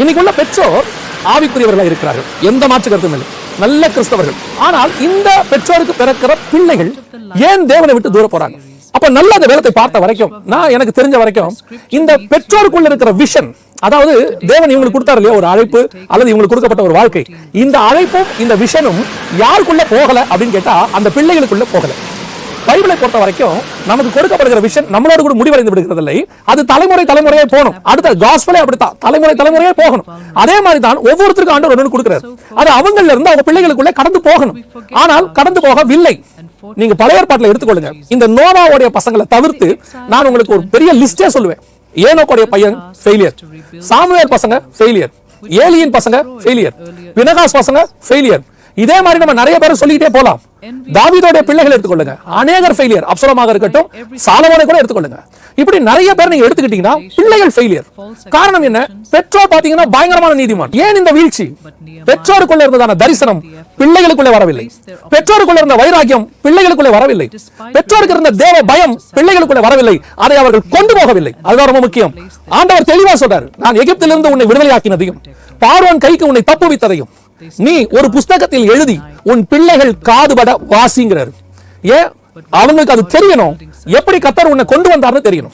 இன்னைக்கு உள்ள பெற்றோர் ஆவிக்குரியவர்களாக இருக்கிறார்கள். எந்த மாற்று கருத்தும் இல்லை. நல்ல கிறிஸ்தவர்கள். ஆனால் இந்த பெற்றோருக்கு பிறக்கிற பிள்ளைகள் ஏன் தேவனை விட்டு தூர போறாங்க? அப்ப நல்ல அந்த வேலத்தை பார்த்த வரைக்கும் நான் எனக்கு தெரிஞ்ச வரைக்கும் இந்த பெற்றோருக்குள்ள இருக்கிற விஷன் அதாவது தேவன் இவங்களுக்கு கொடுத்தாரு இல்லையா ஒரு அழைப்பு அல்லது இவங்களுக்கு கொடுக்கப்பட்ட ஒரு வாழ்க்கை இந்த அழைப்பும் இந்த விஷனும் யாருக்குள்ள போகல அப்படின்னு கேட்டா அந்த பிள்ளைகளுக்குள்ள போகல. பைபிளை பொறுத்த வரைக்கும் நமக்கு கொடுக்கப்படுகிற விஷயம் நம்மளோட கூட முடிவடைந்து விடுகிறதில்லை. அது தலைமுறை தலைமுறையே போகணும். அடுத்த காஸ்பலே அப்படித்தான். தலைமுறை தலைமுறையே போகணும். அதே மாதிரி தான் ஒவ்வொருத்தருக்கும் ஆண்டவர் ஒன்று கொடுக்கிறார். அது அவங்கள இருந்து அவங்க பிள்ளைகளுக்குள்ளே கடந்து போகணும். ஆனால் கடந்து போகவில்லை. நீங்க பழைய ஏற்பாட்டில் எடுத்துக்கொள்ளுங்க. இந்த நோவாவுடைய பசங்களை தவிர்த்து நான் உங்களுக்கு ஒரு பெரிய லிஸ்டே சொல்லுவேன். ஏனோக்குடைய பையன் ஃபெயிலியர் சாமுவேல் பசங்க ஃபெயிலியர் ஏலியின் பசங்க ஃபெயிலியர் வினகாஸ் பசங்க ஃபெயிலியர் இதே மாதிரி நம்ம நிறைய பேர் சொல்லிக்கிட்டே போலாம். தாவீதோட பிள்ளைகள் எடுத்துக்கொள்ளுங்க. அநேகர் ஃபெயிலியர் அப்சலமாக இருக்கட்டும் சாலமோனை கூட எடுத்துக்கொள்ளுங்க. இப்படி நிறைய பேர் நீங்க எடுத்துக்கிட்டீங்கன்னா பிள்ளைகள் ஃபெயிலியர் காரணம் என்ன? பெற்றோர் பாத்தீங்கன்னா பயங்கரமான நீதிமான். ஏன் இந்த வீழ்ச்சி? பெற்றோருக்குள்ள இருந்ததான தரிசனம் பிள்ளைகளுக்குள்ளே வரவில்லை. பெற்றோருக்குள்ள இருந்த வைராக்கியம் பிள்ளைகளுக்குள்ளே வரவில்லை. பெற்றோருக்கு இருந்த தேவ பயம் பிள்ளைகளுக்குள்ளே வரவில்லை. அதை அவர்கள் கொண்டு போகவில்லை. அதுதான் ரொம்ப முக்கியம். ஆண்டவர் தெளிவா சொல்றாரு நான் எகிப்திலிருந்து உன்னை விடுதலையாக்கினதையும் பார்வோன் கைக்கு உன்னை தப்புவித்ததையும் நீ ஒரு புஸ்தகத்தில் எழுதி உன் பிள்ளைகள் காதுபட வாசிங்கிறார். ஏன் அவங்களுக்கு அது தெரியணும். எப்படி கத்தர் உன்னை கொண்டு வந்தார்னு தெரியணும்.